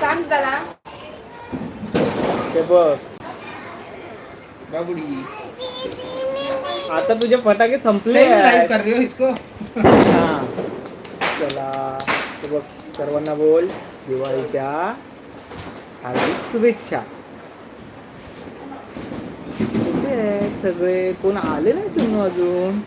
सांग त्याला ते बघ. बाबुडी. आता तुझे फटाके संपले. कर रहे हो इसको. हा. चला ते बघ सर्वांना बोल. दिवाळीच्या हार्दिक शुभेच्छा. कुठे आहेत सगळे? कोण आले नाही सुनू अजून?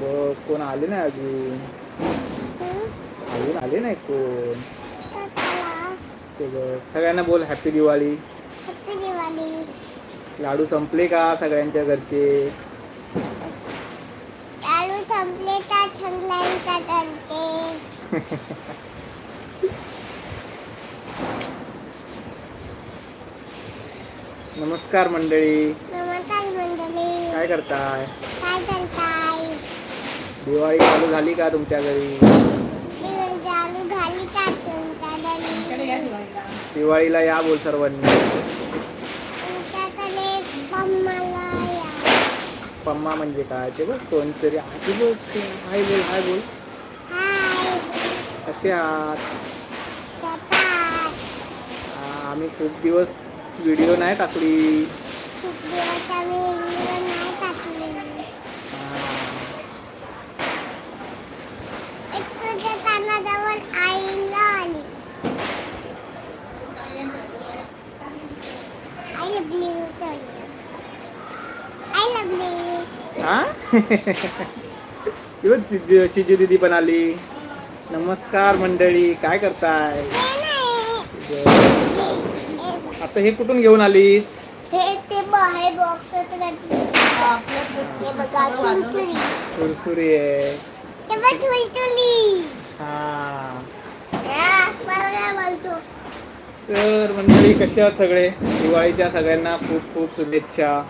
बघ कोण आले नाही अजून? अजून आले नाही कोण? सगळ्यांना बोल हॅपी दिवाळी लाडू संपले का सगळ्यांच्या घरचे? लाडू संपले का थंडलाई का नमस्कार मंडळी. नमस्कार मंडळी. काय करताय? काय करताय दिवाळी चालू झाली का तुमच्या घरी दिवस चालू झाली का तुमच्या इकडे या घरी दिवाळीला या बोल सर्वांनी पम्मा म्हणजे काय? ते बघ कोणतरी आधी ते हाय बोल हाय बोल. कसे आहात? आम्ही खूप दिवस व्हिडिओ नाही टाकली खूप दिवस आम्ही व्हिडिओ नाही टाकली आ, एक तुझ्या कानाजवळ आईला आली I love you I love you हा चिजू दीदी पण आली नमस्कार मंडळी काय करताय? आता हे कुठून घेऊन आलीस? सुरसुरी आहे. हा. तर मंडळी कसे आहात सगळे? दिवाळीच्या सगळ्यांना खूप खूप शुभेच्छा.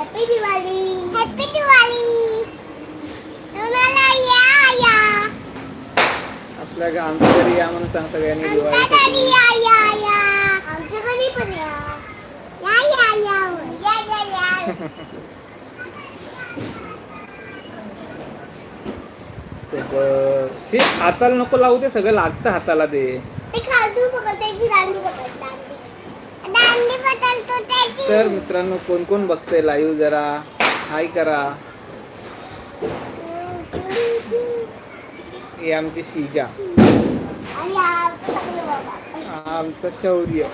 हॅपी दिवाळी हॅपी दिवाळी तुम्हाला या या. आपल्या गा- आमच्या घरी या म्हणून सांग सगळ्यांनी आमच्या घरी दिवाळीसाठी या या या. आमच्या घरी पण या. या या या. या या या. ते बघ. शी, हाताला नको लावू ते सगळं लागतं हाताला ते. ते खालतून पकड त्याची दांडी तर मित्रांनो कोण कोण बघतंय लाईव्ह जरा? हाय करा. हे आमची शिजा. आणि आमचं शौर्य.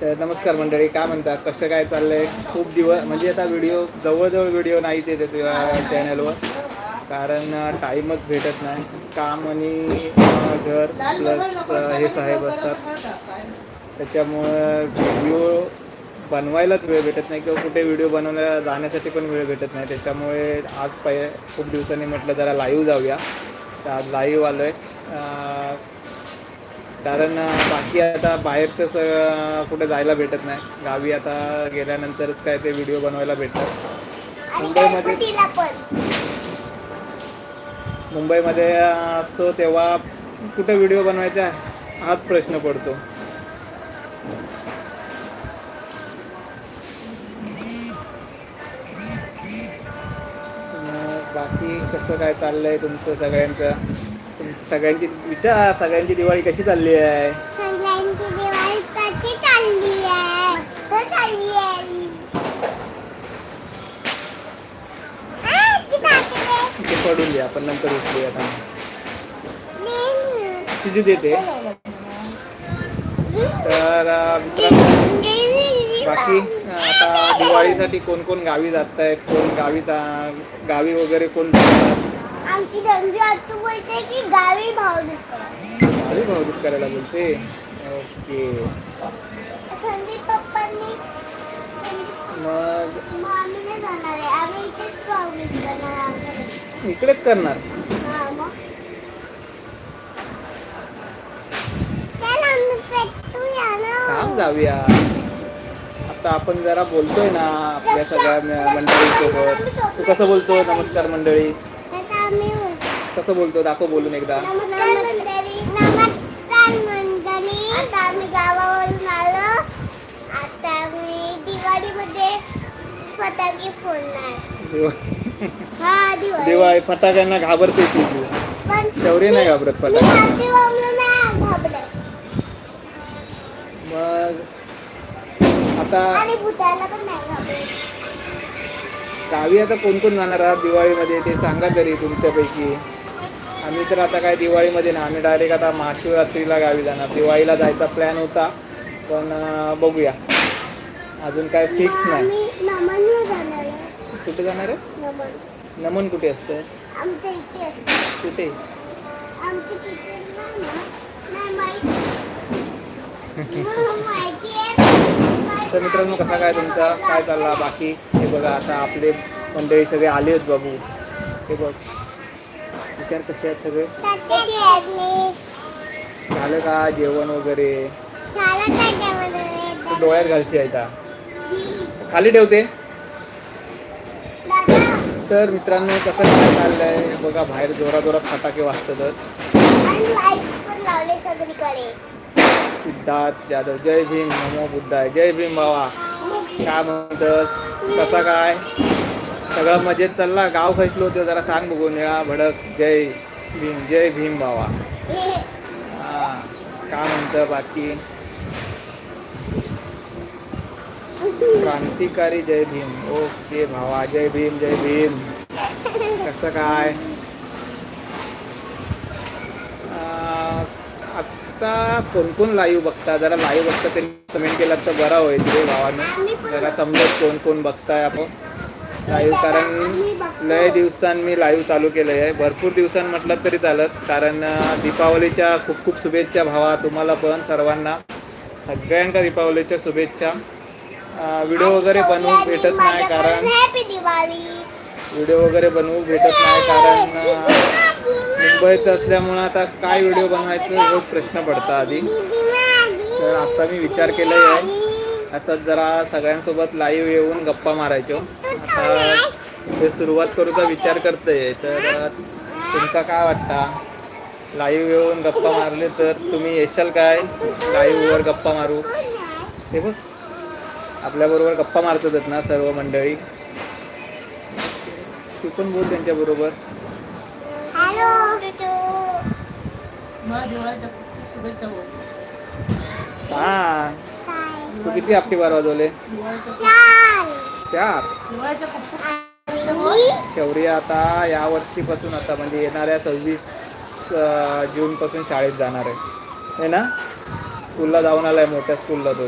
तर नमस्कार मंडळी काय म्हणता? कसं काय चाललंय? खूप दिवस म्हणजे आता व्हिडिओ जवळजवळ व्हिडिओ नाही ते चॅनलवर कारण टाईमच भेटत नाही. काम आणि घर प्लस हे साहेब असतात. त्याच्यामुळं व्हिडिओ बनवायलाच वेळ भेटत नाही किंवा कुठे व्हिडिओ बनवल्या जाण्यासाठी पण वेळ भेटत नाही. त्याच्यामुळे आज पहि खूप दिवसांनी म्हटलं जरा लाईव्ह जाऊया. तर आज लाईव्ह आलो आहे कारण बाकी आता बाहेर तर स- कुठे जायला भेटत नाही. गावी आता गेल्यानंतरच काय ते व्हिडिओ बनवायला भेटतात मुंबईमध्ये- मुंबईमध्ये असतो तेव्हा कुठं व्हिडिओ बनवायचा हाच प्रश्न पडतो. बाकी कसं काय चाललंय तुमचं सगळ्यांचं? सगळ्यांची विचार सगळ्यांची दिवाळी कशी चालली आहे? सगळ्यांची दिवाळी कशी चालली आहे? मस्त चालली आहे. ते पडून दे आपण नंतर उठली आता. शिजू देते. तर बाकी आता दिवाळीसाठी कोण कोण गावी जात आहेत कोण गावी जा- गावी वगैरे कोण जातात? आमची रंजू आतू बोलते की गावी दिसतो गावी भाऊबीज करायला बोलते? ओके. मग? मामीने जाणार आहे. आम्ही इथेच भाव करणार आमच्या. इकडेच करणार. थांब जाऊया. आता आपण जरा बोलतोय ना आपल्या सगळ्या मंडळीसोबत. तू कसं बोलतो? नमस्कार मंडळी. कसं बोलतो? दाखव बोलून एकदा. दिवाळीमध्ये फटाके फोडणार. दिवा- फटाक्यांना घाबरते तू. शौर्य नाही घाबरत मग आता गावी आता कोण कोण जाणार आहात दिवाळीमध्ये? ते सांगा तरी तुमच्यापैकी. आम्ही तर आता काय दिवाळीमध्ये ना आम्ही डायरेक्ट आता महाशिवरात्रीला गावी जाणार. दिवाळीला जायचा प्लॅन होता पण बघूया. अजून काय फिक्स नाही. कुठे जाणार आहे? नमन. कुठे असतं? कुठे? तर मित्रांनो कसा काय तुमचा? काय चालला? बाकी? हे बघा आता आपले मंडळी सगळे आले आहेत बाबू हे बघ. विचार कसे आहेत सगळे? झालं का जेवण वगैरे? डोळ्यात घालची आहे का. खाली ठेवते. तर मित्रांनो कसं काय चाललंय? बघा बाहेर जोरा जोरात फटाके वाजतात. सिद्धार्थ जाधव. जय भीम नमो बुद्धाय. जय भीम बाबा. काय म्हणतस? कसा काय? सगळं मजेत चालला? गाव खचलो होतो जरा सांग बघू निळा भडक. जय भीम जय भीम बाबा. हा काय म्हणतं बाकी? क्रांतिकारी जय भीम. ओके भावा जय भीम जय भीम. कसं काय? अं, आत्ता कोण कोण लाईव्ह बघता? जरा लाईव्ह बघता त्यांनी कमेंट केलात तर बरा होईल रे भावानं. जरा समजत कोण कोण बघताय आपण. लाईव्ह कारण लय दिवसां मी लाईव्ह चालू केलं आहे भरपूर दिवसां म्हटलं तरी चालत. कारण दीपावलीच्या खूप खूप शुभेच्छा भावा तुम्हाला पण सर्वांना. सगळ्यांका दीपावलीच्या शुभेच्छा. व्हिडिओ वगैरे बनवू भेटत नाही कारण व्हिडिओ वगैरे बनवू भेटत नाही कारण मुंबईत असल्यामुळं आता काय व्हिडिओ बनवायचं रोज प्रश्न पडता आधी. तर आता मी विचार केलाय आहे. असंच जरा सगळ्यांसोबत लाईव्ह येऊन गप्पा मारायचो. आता ते सुरुवात करूचा विचार करतोय. तर तुमका काय वाटता? लाईव्ह येऊन गप्पा मारले तर तुम्ही येशाल काय? लाईव्हवर गप्पा मारू. हे बघ. आपल्याबरोबर गप्पा मारतातच ना सर्व मंडळी. तू पण बोल त्यांच्याबरोबर. बोल. सांग तू किती आपटी बार वाजवले? चार. शौर्य आता या वर्षीपासून आता म्हणजे येणाऱ्या सव्वीस जूनपासून शाळेत जाणार आहे. है ना? स्कूलला जाऊन आलाय मोठ्या स्कूलला तो.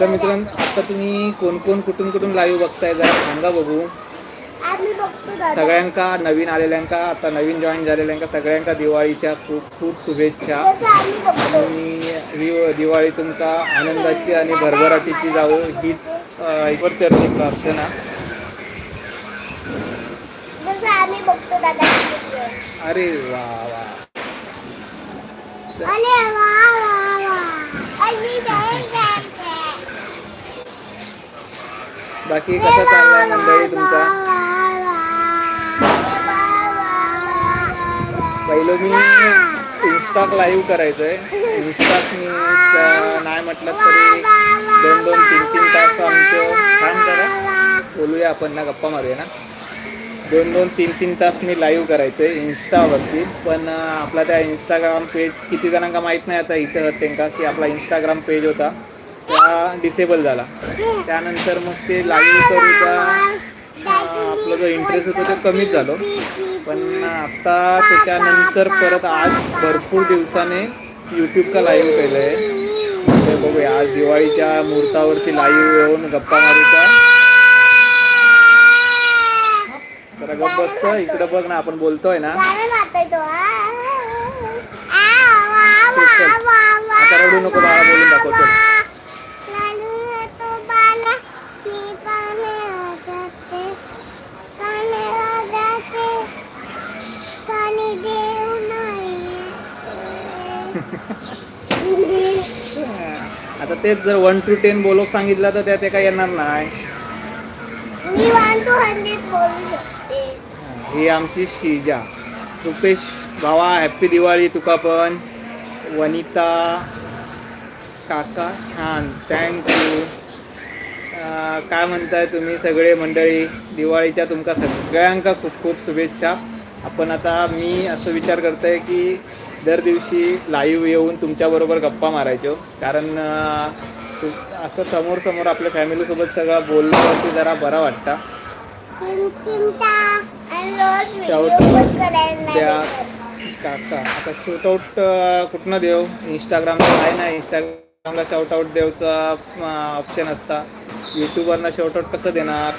तर मित्रांनो आता तुम्ही कोण कोण कुठून कुठून लाईव्ह बघताय जरा सांगा बघू. सगळ्यांका नवीन आलेल्यांका आता नवीन जॉईन झालेल्यांका सगळ्यांका दिवाळीच्या खूप खूप शुभेच्छा. आणि ही दिवाळी तुमका आनंदाची आणि भरभराटीची जावो हीच अं, ईश्वरचरणी प्रार्थना. अरे वा वा. बाकी कसं चाललंय मंडळी तुमचा? पहिलं मी इन्स्टाक लाईव्ह करायचंय. इन्स्टाक मी नाही म्हटलं तरी दोन दोन तीन तीन तास आमचं काम करा. बोलूया आपण ना गप्पा मारूया ना. दोन दोन तीन तीन तास मी लाईव्ह करायचंय इन्स्टावरती पण आपला त्या इंस्टाग्राम पेज किती जणांका माहीत नाही आता इथं त्यांका की आपला इंस्टाग्राम पेज होता. त्या डिसेबल झाला. त्यानंतर मग ते लाईव्ह करूचा आपला जो इंटरेस्ट होता तो कमीच झालो. पण आता त्याच्यानंतर परत आज भरपूर दिवसाने यूट्यूबचा लाईव्ह केलं आहे ते बघूया आज दिवाळीच्या मुहूर्तावरती लाईव्ह येऊन गप्पा मारूचा. जरा गप्प बसतं इकडं बघ ना आपण बोलतोय ना. आता रडू नको बाळा, बोलून दाखव, आता तेच जर वन टू टेन बोलक सांगितलं तर त्या ते काय येणार नाही. मी वन टू हंड्रेड बोलू शकते. ही आमची शिजा. रुपेश भावा हॅप्पी दिवाळी तुका पण. वनिता काका छान. थँक्यू काय म्हणताय तुम्ही सगळे मंडळी? दिवाळीच्या तुमका सगळ्यांका खूप खूप शुभेच्छा. आपण आता मी असं विचार करतोय की दर दिवशी लाईव्ह येऊन तुमच्याबरोबर गप्पा मारायचो. कारण असं समोर समोर आपल्या फॅमिलीसोबत सगळं बोललं की जरा बरं वाटतं. त्या भेटत. काका आता शूटआउट कुठनं देऊ? इंस्टाग्रामला आहे ना इंस्टाग्रामला शॉर्टआउट देऊचा ऑप्शन असता. यूट्यूबवरनं शॉर्टआउट कसं देणार?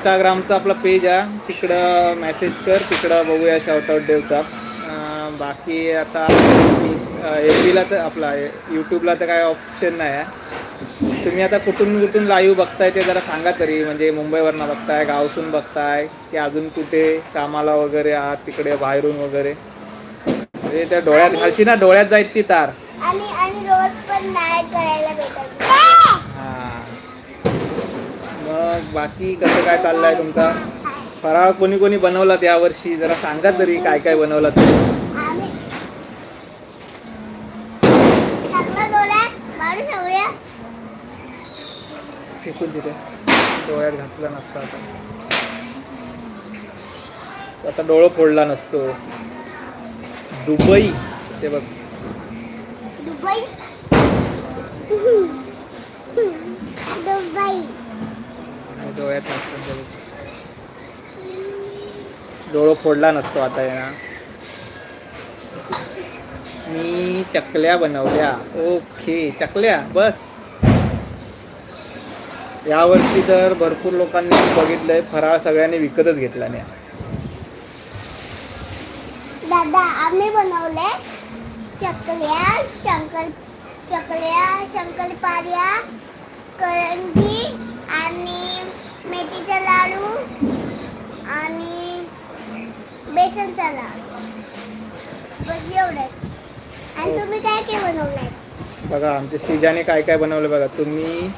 इंस्टाग्रामचा आपला पेज आहे. तिकडं मेसेज कर तिकडं बघूया शॉर्टआउट देऊचा अं, बाकी आता एफ बीला तर आपला यूट्यूबला तर काय ऑप्शन नाही आहे. तुम्ही आता कुठून कुठून लाईव्ह बघताय ते जरा सांगा तरी. म्हणजे मुंबईवरनं बघताय गावसून बघताय की अजून कुठे कामाला वगैरे आहात तिकडे बाहेरून वगैरे. म्हणजे त्या डोळ्यात घालची ना डोळ्यात जाईल ती तार. आणि रोज पण नाही करायला भेटत. मग बाकी कसं काय चाललंय तुमचा? फराळ कोणी कोणी बनवलात यावर्षी? जरा सांगा तरी काय काय बनवलं ठेवूया. फेकून तिथे डोळ्यात घातला नसता आता. आता डोळं फोडला नसतो. दुबई. ते बघ. दुबई? दुबई. डोळ्यात नसतो डोळं फोडला नसतो आता या मी चकल्या बनवल्या. ओके चकल्या बस. यावर्षी तर भरपूर लोकांनी बघितलंय फराळ सगळ्यांनी विकतच घेतला नाही. दादा आम्ही बनवले चकल्या शंकर चकल्या शंकरपाऱ्या करंजी आणि मेथीचा लाडू आणि बेसनचा लाडू. बस एवढंच. आणि तुम्ही काय काय बनवलंय? बघा आमच्या शिजाने काय काय बनवलं बघा. तुम्ही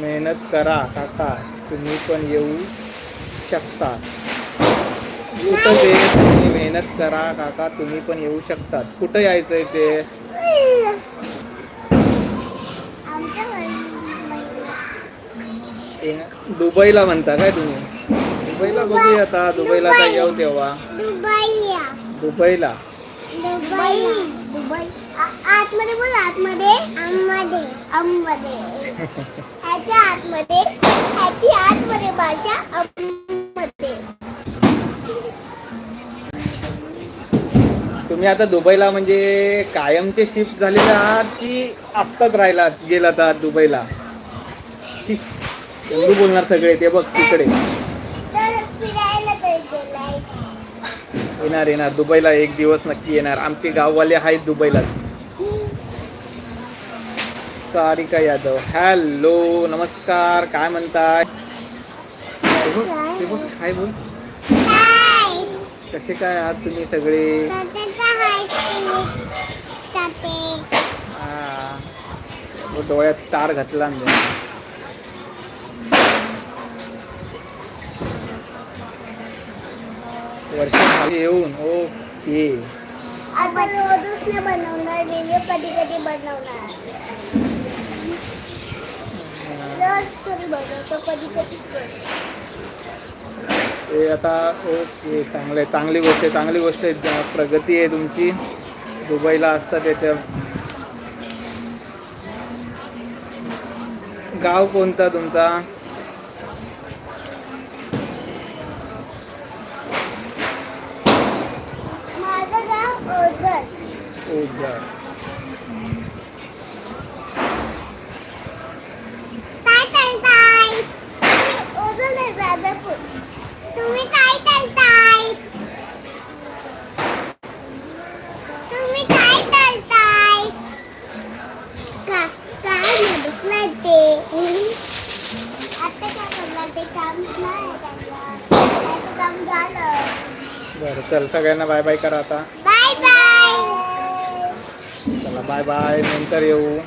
मेहनत करा काका. तुम्ही पण येऊ शकता. कुठं ते तुम्ही मेहनत करा काका तुम्ही पण येऊ शकतात. कुठं यायचंय ते? दुबईला म्हणता काय तुम्ही? दुबईला बघूया आता. दुबईला आता येऊ तेव्हा. दुबई. दुबईला आतमध्ये बोल आतमध्ये. आतमध्ये आतमध्ये ह्याच्या आतमध्ये. ह्याची आतमध्ये भाषा आतमध्ये तुम्ही आता दुबईला म्हणजे कायमचे शिफ्ट झालेले आहात की आत्ताच राहिलात गेलात आहात दुबईला? शिफ्ट हिंदू बोलणार सगळे ते बघ तिकडे. येणार येणार. दुबईला एक दिवस नक्की येणार. आमचे गाववाले आहेत दुबईलाच. सारिका यादव. हॅलो नमस्कार. काय म्हणताय? काय बोल. कसे काय आहात तुम्ही सगळे? हाय डोळ्यात तार घातला ना. त्याने. वर्ष खाली येऊन ओके. आपण रोजच नाही बनवणार व्हिडिओ कधी कधी बनवणार. रोज तरी बनवतो कधी कधी ते आता ओके चांगलं आहे चांगली गोष्ट आहे चांगली गोष्ट आहे. प्रगती आहे तुमची. दुबईला असता त्याच्या. गाव कोणता तुमचा माझं गाव ओझर ओझर काय चालताय ओझर नाही राजापूर तुम्ही काय चालताय तुम्ही काय चालताय का काय नाही बसलाय ते आता काय करणार ते काम नाही त्यांना त्याचं काम झालं बरं चल सगळ्यांना बाय बाय करा आता. बाय बाय नंतर येऊ.